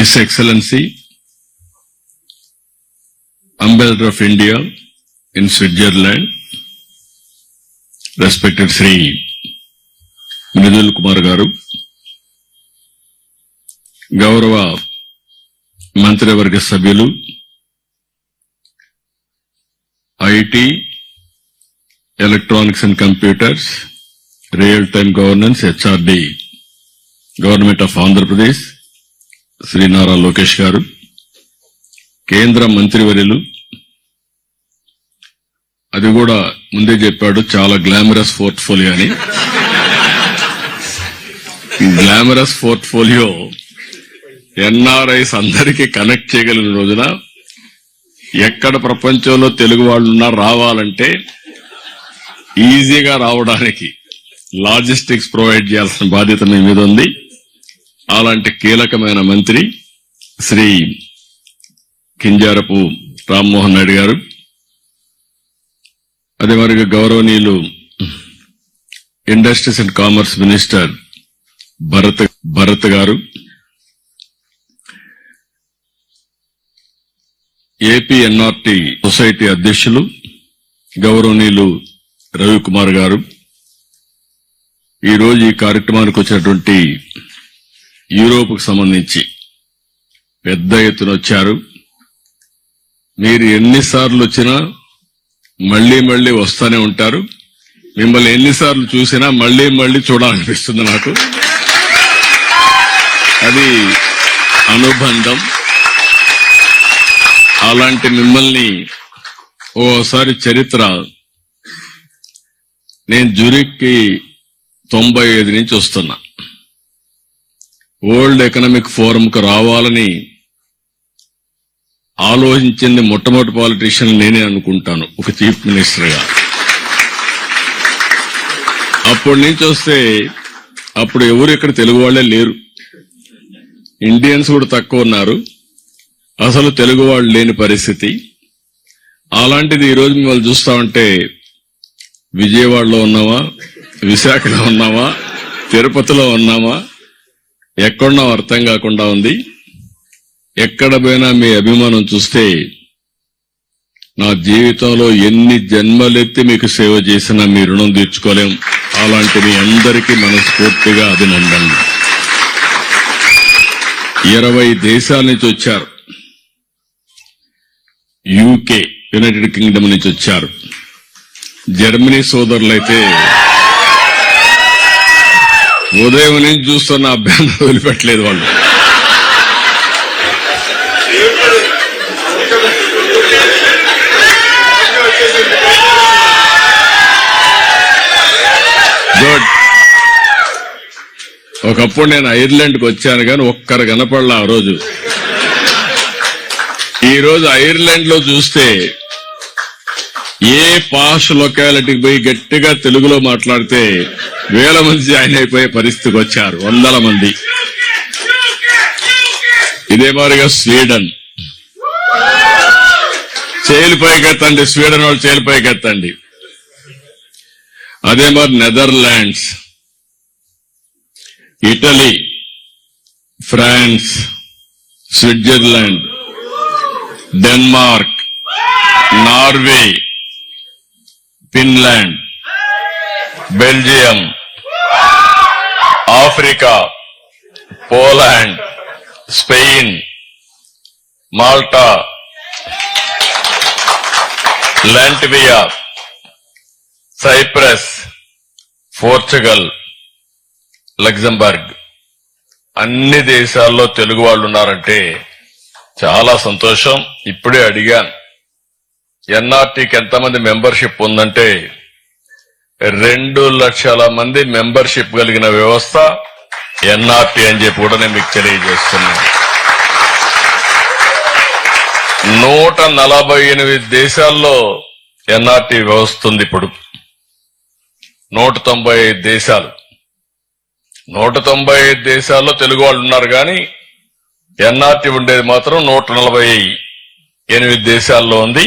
His Excellency, Ambassador of India in Switzerland, respected Sri Mridul Kumar గారు గౌరవ మంత్రివర్గ సభ్యులు IT electronics and computers real time governance HRD government of Andhra Pradesh Shri Nara Lokesh గారు కేంద్ర మంత్రివర్యులు. అది కూడా ముందే చెప్పాడు చాలా గ్లామరస్ పోర్ట్ఫోలియో అని. గ్లామరస్ పోర్ట్ఫోలియో ఎన్ఆర్ఐస్ అందరికీ కనెక్ట్ చేయగలిగిన రోజున ఎక్కడ ప్రపంచంలో తెలుగు వాళ్ళున్నా రావాలంటే ఈజీగా రావడానికి లాజిస్టిక్స్ ప్రొవైడ్ చేయాల్సిన బాధ్యత మీ మీద ఉంది. అలాంటి కీలకమైన మంత్రి శ్రీ కింజారపు రామ్మోహన్ నాయుడు గారు. అదే మరిగా గౌరవనీయులు industries and commerce minister Bharat Bharat గారు. ఏపీ ఎన్ఆర్టీ సొసైటీ అధ్యక్షులు గౌరవనీయులు రవికుమార్ గారు. ఈ రోజు ఈ కార్యక్రమానికి వచ్చినటువంటి యూరోప్కు సంబంధించి పెద్ద ఎత్తున వచ్చారు. మీరు ఎన్నిసార్లు వచ్చినా మళ్ళీ మళ్ళీ వస్తూనే ఉంటారు. మిమ్మల్ని ఎన్నిసార్లు చూసినా మళ్ళీ మళ్ళీ చూడాలనిపిస్తుంది నాకు. అది అనుబంధం. అలాంటి మిమ్మల్ని ఓసారి చరిత్ర. నేను జురిక్కి తొంభై ఐదు నుంచి వస్తున్నా. వరల్డ్ ఎకనామిక్ ఫోరంకు రావాలని ఆలోచించింది మొట్టమొదటి పాలిటీషియన్ నేనే అనుకుంటాను ఒక చీఫ్ మినిస్టర్గా అప్పటి నుంచి వస్తే అప్పుడు ఎవరు ఇక్కడ తెలుగు వాళ్ళే లేరు. ఇండియన్స్ కూడా తక్కువ ఉన్నారు. అసలు తెలుగు వాళ్ళు లేని పరిస్థితి. అలాంటిది ఈరోజు మిమ్మల్ని చూస్తా ఉంటే విజయవాడలో ఉన్నావా విశాఖలో ఉన్నావా తిరుపతిలో ఉన్నామా ఎక్కడున్నాం అర్థం కాకుండా ఉంది. ఎక్కడ పోయినా మీ అభిమానం చూస్తే నా జీవితంలో ఎన్ని జన్మలెత్తి మీకు సేవ చేసినా మీ రుణం తీర్చుకోలేం. అలాంటి మీ అందరికీ మనస్ఫూర్తిగా అభినందనలు. ఇరవై దేశాల నుంచి వచ్చారు. యూకే యునైటెడ్ కింగ్డమ్ నుంచి వచ్చారు. జర్మనీ సోదరులైతే ఉదయం నుంచి చూస్తున్న అభ్యర్థి వదిలిపెట్టలేదు వాళ్ళు. గుడ్ ఒకప్పుడు నేను ఐర్లాండ్కి వచ్చాను కానీ ఒక్కరు కనపడలా ఆ రోజు. ఈరోజు ఐర్లాండ్లో చూస్తే ఏ పాష్ లొకాలిటీకి పోయి గట్టిగా తెలుగులో మాట్లాడితే వేల మంది జాయిన్ అయిపోయే పరిస్థితికి వచ్చారు వందల మంది. ఇదే మాదిరిగా స్వీడన్. చేలు స్వీడన్ వాళ్ళు చేలు అదే మరి Netherlands Italy France Switzerland Denmark Norway. Finland Belgium Africa Poland Spain Malta లాంటివియా Cyprus Portugal Luxembourg. అన్ని దేశాల్లో తెలుగు వాళ్ళు ఉన్నారంటే చాలా సంతోషం. ఇప్పుడే అడిగాను. ఎన్ఆర్టీకి ఎంతమంది మెంబర్షిప్ ఉందంటే రెండు లక్షల మంది మెంబర్షిప్ కలిగిన వ్యవస్థ ఎన్ఆర్టీ అని చెప్పి కూడా నేను మీకు తెలియజేస్తున్నాను నూట నలభై ఎనిమిది దేశాల్లో ఎన్ఆర్టీ వ్యవస్థ ఉంది ఇప్పుడు. నూట తొంభై ఐదు దేశాలు. నూట తొంభై ఐదు దేశాల్లో తెలుగు వాళ్ళు ఉన్నారు కానీ ఎన్ఆర్టీ ఉండేది మాత్రం నూట నలభై ఎనిమిది దేశాల్లో ఉంది.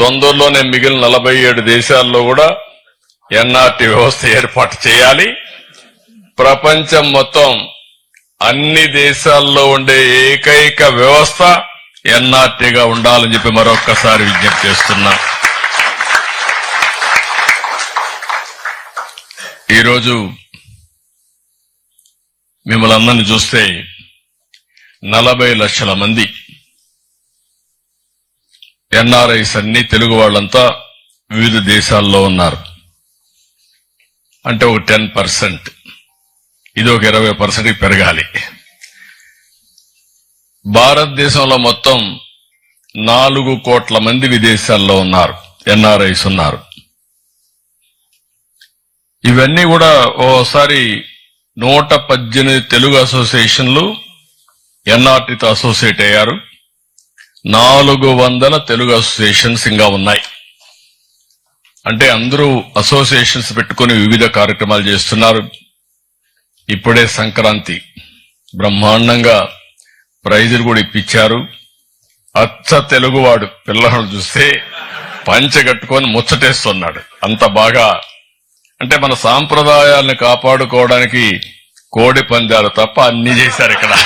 తొందరలోనే మిగిలిన నలభై ఏడు దేశాల్లో కూడా ఎన్ఆర్టీ వ్యవస్థ ఏర్పాటు చేయాలి. ప్రపంచం మొత్తం అన్ని దేశాల్లో ఉండే ఏకైక వ్యవస్థ ఎన్ఆర్టీగా ఉండాలని చెప్పి మరొక్కసారి విజ్ఞప్తి చేస్తున్నా. ఈరోజు మిమ్మల్ని అందరిని చూస్తే నలభై లక్షల మంది ఎన్ఆర్ఐస్ అన్ని తెలుగు వాళ్ళంతా వివిధ దేశాల్లో ఉన్నారు. అంటే ఒక టెన్ పర్సెంట్. ఇది ఒక ఇరవై పర్సెంట్ పెరగాలి. భారతదేశంలో మొత్తం నాలుగు కోట్ల మంది విదేశాల్లో ఉన్నారు. ఎన్ఆర్ఐస్ ఉన్నారు. ఇవన్నీ కూడా ఓసారి నూట పద్దెనిమిది తెలుగు అసోసియేషన్లు ఎన్ఆర్టీతో అసోసియేట్ అయ్యారు. నాలుగు వందల తెలుగు అసోసియేషన్స్ ఇంకా ఉన్నాయి. అంటే అందరూ అసోసియేషన్స్ పెట్టుకుని వివిధ కార్యక్రమాలు చేస్తున్నారు. ఇప్పుడే సంక్రాంతి. బ్రహ్మాండంగా ప్రైజులు కూడా ఇప్పించారు. అచ్చ తెలుగువాడు పిల్లలను చూస్తే పంచె కట్టుకొని ముచ్చటేస్తున్నాడు. అంత బాగా. అంటే మన సాంప్రదాయాలను కాపాడుకోవడానికి కోడి పందాలు తప్ప అన్ని చేశారు ఇక్కడ.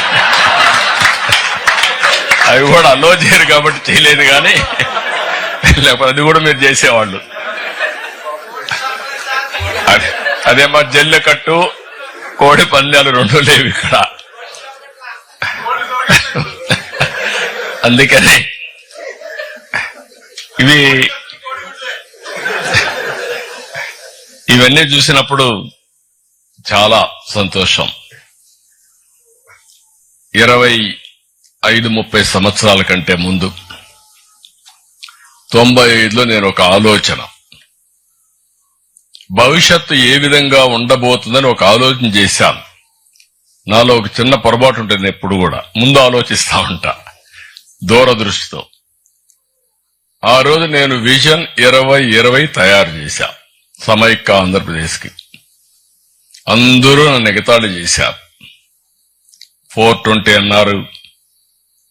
అవి కూడా అలో చేయరు కాబట్టి చేయలేదు కానీ లేకపోతే అది కూడా మీరు చేసేవాళ్ళు. అదే- అదే మా జల్లె కట్టు కోడి పందాలు రెండు లేవు ఇక్కడ. అందుకని ఇవి ఇవన్నీ చూసినప్పుడు చాలా సంతోషం. ఇరవై ఐదు ముప్పై సంవత్సరాల కంటే ముందు. తొంభై ఐదులో నేను ఒక ఆలోచన. భవిష్యత్తు ఏ విధంగా ఉండబోతుందని ఒక ఆలోచన చేశాను. నాలో ఒక చిన్న పొరపాటు ఉంటుంది ఎప్పుడు కూడా ముందు ఆలోచిస్తా ఉంటా. దూరదృష్టితో. ఆ రోజు నేను విజన్ ఇరవై ఇరవై తయారు చేశా. సమైక్య ఆంధ్రప్రదేశ్కి. అందరూ నన్ను ఎగతాళి చేశారు. ఫోర్ ట్వంటీ అన్నారు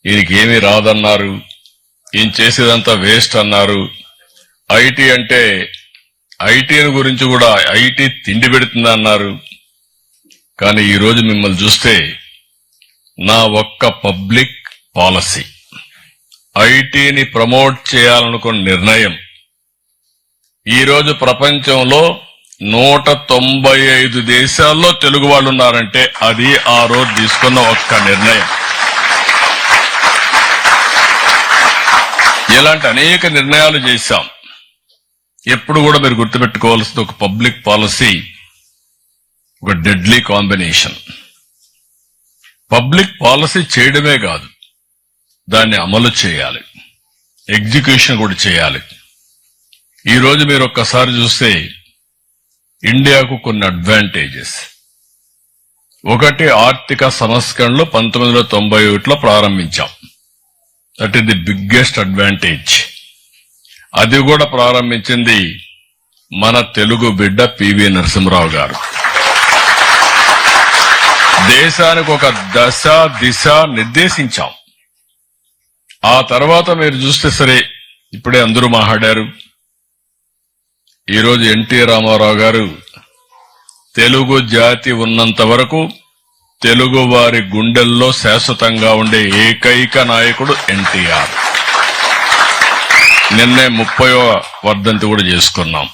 ఈయనకి ఏమీ రాదన్నారు. ఈయన చేసేదంతా వేస్ట్ అన్నారు. ఐటీ అంటే ఐటీని గురించి కూడా ఐటీ తిండి పెడుతుంది అన్నారు కానీ ఈరోజు మిమ్మల్ని చూస్తే నా ఒక్క పబ్లిక్ పాలసీ. ఐటీని ప్రమోట్ చేయాలనుకున్న నిర్ణయం. ఈరోజు ప్రపంచంలో నూట తొంభై ఐదు దేశాల్లో తెలుగు వాళ్ళు ఉన్నారంటే అది ఆ రోజు తీసుకున్న ఒక్క నిర్ణయం. ఇలాంటి అనేక నిర్ణయాలు చేశాం. ఎప్పుడు కూడా మీరు గుర్తుపెట్టుకోవాల్సింది ఒక పబ్లిక్ పాలసీ ఒక డెడ్లీ కాంబినేషన్. పబ్లిక్ పాలసీ చేయడమే కాదు దాన్ని అమలు చేయాలి. ఎగ్జిక్యూషన్ కూడా చేయాలి. ఈరోజు మీరు ఒక్కసారి చూస్తే ఇండియాకు కొన్ని అడ్వాంటేజెస్. ఒకటి ఆర్థిక సంస్కరణలు పంతొమ్మిది వందల తొంభై ఒకటిలో ప్రారంభించాం. That is the biggest advantage అది కూడా ప్రారంభించింది మన తెలుగు బిడ్డ పివి నరసింహరావు గారు. దేశానికి ఒక దశ దిశ నిర్దేశించాం. ఆ తర్వాత మీరు చూస్తే సరే ఇప్పుడే అందరూ మాట్లాడారు. ఈరోజు ఎన్టీ రామారావు గారు తెలుగు జాతి ఉన్నంత వరకు తెలుగువారి గుండెల్లో శాశ్వతంగా ఉండే ఏకైక నాయకుడు ఎన్టీఆర్. నిన్నే ముప్పయో వర్ధంతి కూడా చేసుకున్నాం.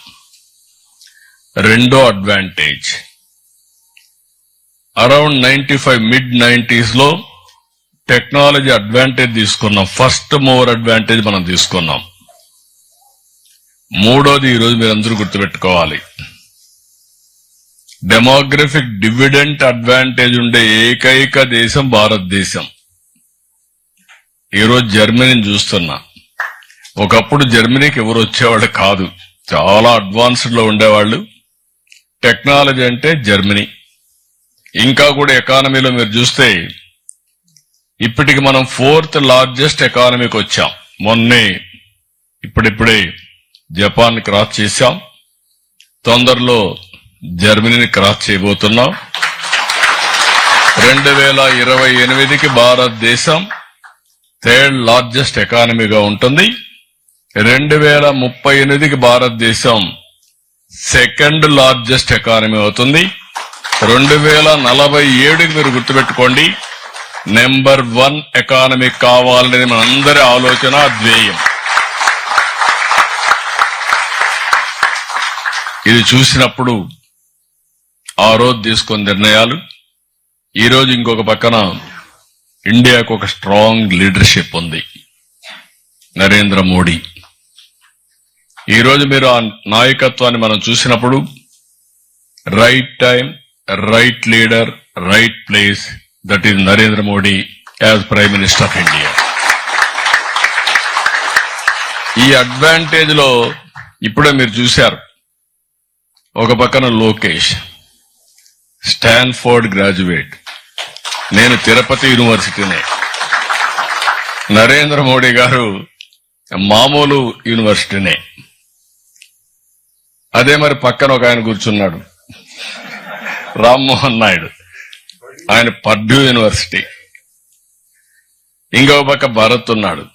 రెండో advantage. Around ninety five mid నైన్టీస్లో technology advantage తీసుకున్నాం. ఫస్ట్ మూవర్ అడ్వాంటేజ్ మనం తీసుకున్నాం. మూడోది ఈరోజు మీరందరూ గుర్తుపెట్టుకోవాలి. డెమోగ్రఫిక్ డివిడెంట్ అడ్వాంటేజ్ ఉండే ఏకైక దేశం భారతదేశం. ఈరోజు జర్మనీని చూస్తున్నా. ఒకప్పుడు జర్మనీకి ఎవరు వచ్చేవాళ్ళు కాదు. చాలా అడ్వాన్స్డ్లో ఉండేవాళ్ళు. టెక్నాలజీ అంటే జర్మనీ. ఇంకా కూడా ఎకానమీలో మీరు చూస్తే ఇప్పటికి మనం ఫోర్త్ లార్జెస్ట్ ఎకానమీకి వచ్చాం. మొన్నే ఇప్పుడిప్పుడే జపాన్ క్రాస్ చేశాం. తొందరలో జర్మనీని క్రాస్ చేయబోతున్నాం. రెండు వేల ఇరవై ఎనిమిదికి భారతదేశం థర్డ్ లార్జెస్ట్ ఎకానమీగా ఉంటుంది. రెండు వేల ముప్పై ఎనిమిదికి భారతదేశం సెకండ్ లార్జెస్ట్ ఎకానమీ అవుతుంది. రెండు వేల నలభై ఏడుకి మీరు గుర్తుపెట్టుకోండి. నెంబర్ వన్ ఎకానమీ కావాలనేది మనందరి ఆలోచన ధ్యేయం. ఇది చూసినప్పుడు ఆ రోజు తీసుకున్న నిర్ణయాలు ఈరోజు ఇంకొక పక్కన ఇండియాకు ఒక స్ట్రాంగ్ లీడర్షిప్ ఉంది నరేంద్ర మోడీ. ఈరోజు మీరు ఆ నాయకత్వాన్ని మనం చూసినప్పుడు right time right leader right place that is Narendra Modi as prime minister of India. ఈ అడ్వాంటేజ్లో ఇప్పుడే మీరు చూశారు ఒక పక్కన లోకేష్. Stanford graduate. నేను తిరుపతి యూనివర్సిటీనే. నరేంద్ర మోడీ గారు మామూలు యూనివర్సిటీనే. అదే మరి పక్కన ఒక ఆయన కూర్చున్నాడు. రామ్మోహన్ నాయుడు. ఆయన పడ్డు యూనివర్సిటీ. ఇంకో పక్క భరత్ ఉన్నాడు.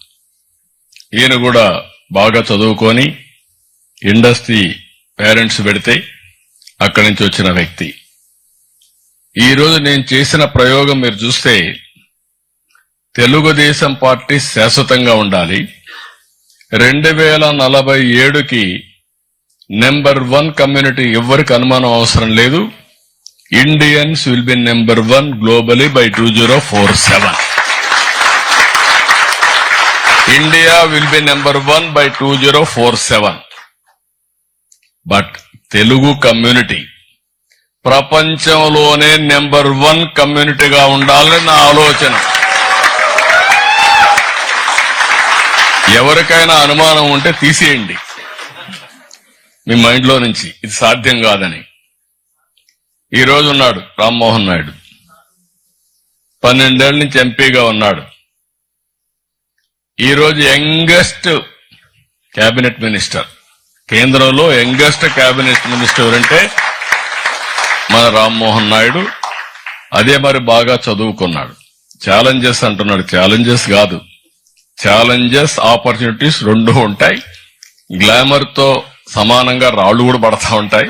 ఈయన కూడా బాగా చదువుకొని ఇండస్ట్రీ పేరెంట్స్ పెడితే అక్కడి నుంచి వచ్చిన వ్యక్తి. ఈరోజు నేను చేసిన ప్రయోగం మీరు చూస్తే తెలుగుదేశం పార్టీ శాశ్వతంగా ఉండాలి. రెండు వేల నలభై ఏడుకి నెంబర్ వన్ కమ్యూనిటీ ఎవరికి అనుమానం అవసరం లేదు. Indians will be number one globally by two zero four seven. India will be number one by two zero four seven. But Telugu community ప్రపంచంలోనే నెంబర్ వన్ కమ్యూనిటీగా ఉండాలని నా ఆలోచన. ఎవరికైనా అనుమానం ఉంటే తీసేయండి. మీ మైండ్లో నుంచి ఇది సాధ్యం కాదని. ఈ రోజు ఉన్నాడు రామ్మోహన్ నాయుడు. పన్నెండేళ్ళ నుంచి ఎంపీగా ఉన్నాడు. ఈరోజు యంగెస్ట్ కేబినెట్ మినిస్టర్. కేంద్రంలో యంగెస్ట్ కేబినెట్ మినిస్టర్ ఎవరంటే మన రామ్మోహన్ నాయుడు అదే మరి బాగా చదువుకున్నాడు. ఛాలెంజెస్ అంటున్నాడు. ఛాలెంజెస్ కాదు. ఛాలెంజెస్ ఆపర్చునిటీస్ రెండు ఉంటాయి. గ్లామర్తో సమానంగా రాళ్ళు కూడా పడతా ఉంటాయి.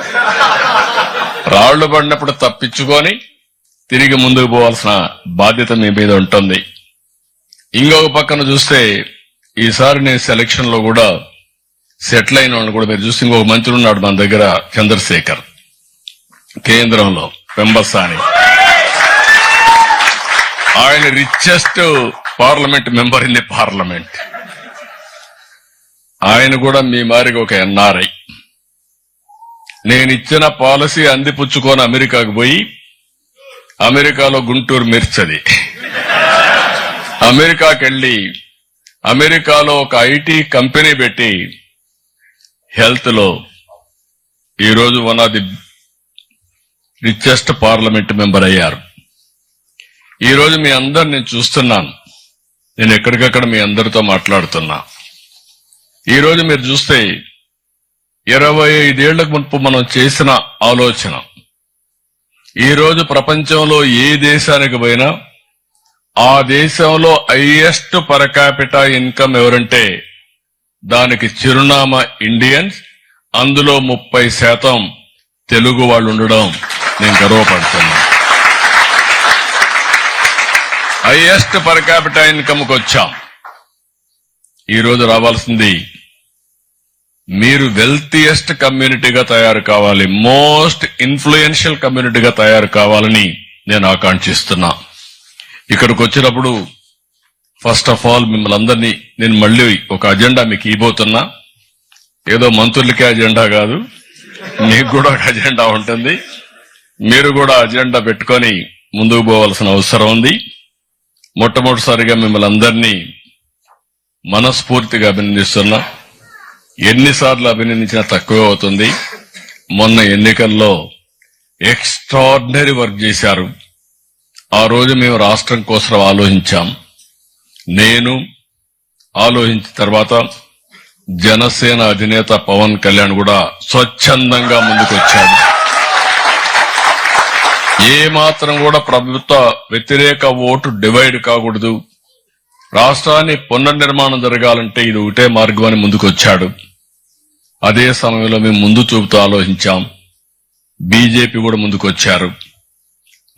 రాళ్ళు పడినప్పుడు తప్పించుకొని తిరిగి ముందుకు పోవాల్సిన బాధ్యత మీ మీద ఉంటుంది. ఇంకొక పక్కన చూస్తే ఈసారి నేను సెలక్షన్లో కూడా సెటిల్ అయిన వాళ్ళు కూడా మీరు చూస్తే ఇంకొక మంత్రి ఉన్నాడు మన దగ్గర చంద్రశేఖర్. కేంద్రంలో పెంబసాని ఆయన richest parliament member in the parliament. ఆయన కూడా మీ మారిగా ఒక ఎన్ఆర్ఐ నేను ఇచ్చిన పాలసీ అందిపుచ్చుకొని అమెరికాకు పోయి అమెరికాలో గుంటూరు మిర్చది. అమెరికాకెళ్ళి అమెరికాలో ఒక ఐటీ కంపెనీ పెట్టి హెల్త్లో ఈరోజు one of the richest parliament member అయ్యారు. ఈరోజు మీ అందరు నేను చూస్తున్నాను. నేను ఎక్కడికక్కడ మీ అందరితో మాట్లాడుతున్నా. ఈరోజు మీరు చూస్తే ఇరవై ఐదేళ్ళకు మునుపు మనం చేసిన ఆలోచన. ఈ రోజు ప్రపంచంలో ఏ దేశానికి పోయినా ఆ దేశంలో హైయెస్ట్ పర్ క్యాపిటా ఇన్కమ్ ఎవరంటే దానికి చిరునామా ఇండియన్స్. అందులో ముప్పై శాతం తెలుగు వాళ్ళు ఉండడం. నేను గర్వపడుతున్నాను హైయెస్ట్ పర్ క్యాపిటల్ ఇన్కమ్కి వచ్చాం. ఈ రోజు రావాల్సింది మీరు వెల్తియెస్ట్ కమ్యూనిటీగా తయారు కావాలి మోస్ట్ ఇన్ఫ్లుయెన్షియల్ కమ్యూనిటీగా తయారు కావాలని నేను ఆకాంక్షిస్తున్నా. ఇక్కడికి వచ్చినప్పుడు ఫస్ట్ ఆఫ్ ఆల్ మిమ్మల్ని అందరినీ నేను మళ్ళీ ఒక అజెండా మీకు ఇవ్వబోతున్నా. ఏదో మంత్రులకే అజెండా కాదు మీకు కూడా ఒక అజెండా ఉంటుంది. మీరు కూడా అజెండా పెట్టుకొని ముందుకు పోవాల్సిన అవసరం ఉంది. మొట్టమొదటిసారిగా మిమ్మల్ని అందరినీ మనస్ఫూర్తిగా అభినందిస్తున్నా. ఎన్నిసార్లు అభినందించినా తక్కువే అవుతుంది. మొన్న ఎన్నికల్లో ఎక్స్ట్రాడినరీ వర్క్ చేశారు. ఆ రోజు మేము రాష్ట్రం కోసం ఆలోచించాం. నేను ఆలోచించిన తర్వాత జనసేన అధినేత పవన్ కళ్యాణ్ కూడా స్వచ్ఛందంగా ముందుకొచ్చాడు. ఏ మాత్రం కూడా ప్రభుత్వ వ్యతిరేక ఓటు డివైడ్ కాకూడదు. రాష్ట్రాన్ని పునర్నిర్మాణం జరగాలంటే ఇది ఒకటే మార్గం అని ముందుకొచ్చాడు. అదే సమయంలో మేము ముందు చూపుతూ ఆలోచించాం. బీజేపీ కూడా ముందుకొచ్చారు.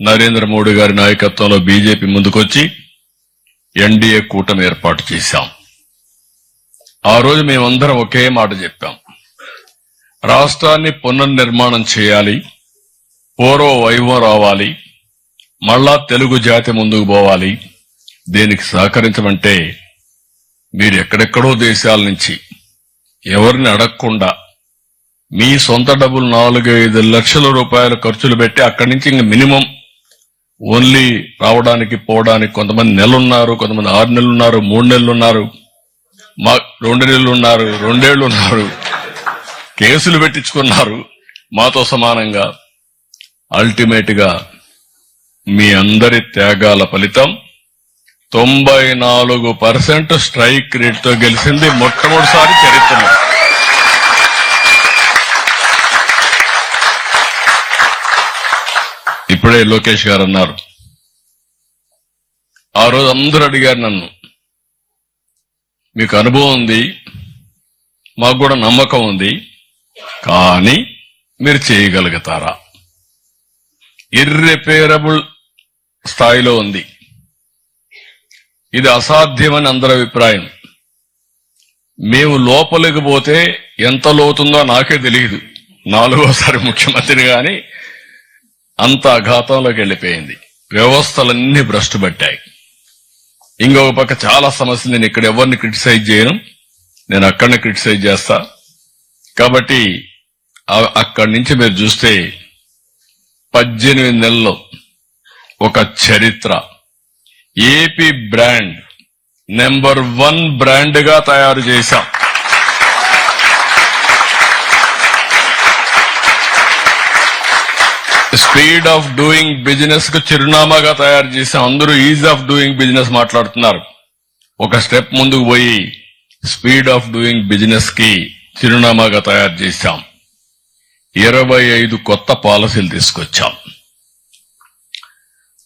నరేంద్ర మోడీ గారి నాయకత్వంలో బీజేపీ ముందుకొచ్చి ఎన్డీఏ కూటమి ఏర్పాటు చేశాం. ఆ రోజు మేమందరం ఒకే మాట చెప్పాం. రాష్ట్రాన్ని పునర్నిర్మాణం చేయాలి. పూర్వ వైభవం రావాలి. మళ్ళా తెలుగు జాతి ముందుకు పోవాలి. దీనికి సహకరించమంటే మీరు ఎక్కడెక్కడో దేశాల నుంచి ఎవరిని అడగకుండా మీ సొంత డబ్బులు నాలుగు ఐదు లక్షల రూపాయలు ఖర్చులు పెట్టి అక్కడి నుంచి ఇంక మినిమం ఓన్లీ రావడానికి పోవడానికి కొంతమంది నెలలున్నారు కొంతమంది ఆరు నెలలు ఉన్నారు మూడు నెలలు ఉన్నారు మా రెండు నెలలు ఉన్నారు రెండేళ్ళు ఉన్నారు కేసులు పెట్టించుకున్నారు మాతో సమానంగా. అల్టిమేట్గా మీ అందరి త్యాగాల ఫలితం తొంభై నాలుగు పర్సెంట్ స్ట్రైక్ రేట్తో గెలిచింది మొట్టమొదటిసారి చరిత్రలో. ఇప్పుడే లోకేష్ గారు అన్నారు. ఆ రోజు అందరూ అడిగారు నన్ను. మీకు అనుభవం ఉంది మాకు కూడా నమ్మకం ఉంది కానీ మీరు చేయగలుగుతారా? ఇర్రిపేరబుల్ స్థాయిలో ఉంది. ఇది అసాధ్యమని అందరి అభిప్రాయం. మేము లోపలికి పోతే ఎంత లోతుందో నాకే తెలియదు నాలుగోసారి ముఖ్యమంత్రిని గాని అంత అఘాతంలోకి వెళ్ళిపోయింది. వ్యవస్థలన్నీ భ్రష్టు పట్టాయి. ఇంకొక పక్క చాలా సమస్యలు నేను ఇక్కడ ఎవరిని క్రిటిసైజ్ చేయను. నేను అక్కడనే క్రిటిసైజ్ చేస్తా. కాబట్టి అక్కడి నుంచి మీరు చూస్తే పద్దెనిమిది నెలల్లో ఒక చరిత్ర. ఏపీ బ్రాండ్ నెంబర్ వన్ బ్రాండ్గా తయారు చేశాం. స్పీడ్ ఆఫ్ డూయింగ్ బిజినెస్కు చిరునామాగా తయారు చేశాం. అందరూ ఈజ్ ఆఫ్ డూయింగ్ బిజినెస్ మాట్లాడుతున్నారు. ఒక స్టెప్ ముందుకు పోయి స్పీడ్ ఆఫ్ డూయింగ్ బిజినెస్కి చిరునామాగా తయారు చేశాం. ఇరవై ఐదు కొత్త పాలసీలు తీసుకొచ్చాం.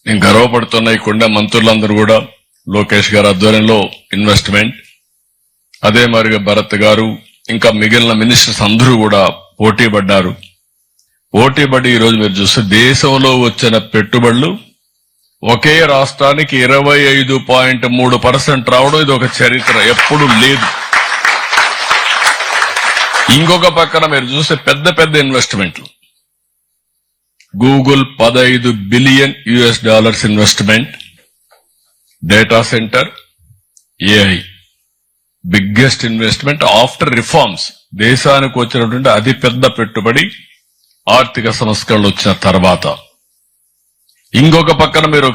నేను గర్వపడుతున్న ఇక్కడున్న మంత్రులందరూ కూడా లోకేష్ గారి ఆధ్వర్యంలో ఇన్వెస్ట్మెంట్ అదే మరిగా భరత్ గారు ఇంకా మిగిలిన మినిస్టర్స్ అందరూ కూడా పోటీ పడ్డారు. పోటీ పడి ఈ రోజు మీరు చూస్తే దేశంలో వచ్చిన పెట్టుబడులు ఒకే రాష్ట్రానికి ఇరవై ఐదు పాయింట్ మూడు పర్సెంట్ రావడం ఇది ఒక చరిత్ర ఎప్పుడు లేదు. ఇంకొక పక్కన మీరు చూస్తే పెద్ద పెద్ద ఇన్వెస్ట్మెంట్లు. గూగుల్ పదైదు billion US dollars investment data centre AI. Biggest investment after reforms. దేశానికి వచ్చినటువంటి అతి పెద్ద పెట్టుబడి ఆర్థిక సంస్కరణలు వచ్చిన తర్వాత. ఇంకొక పక్కన మీరు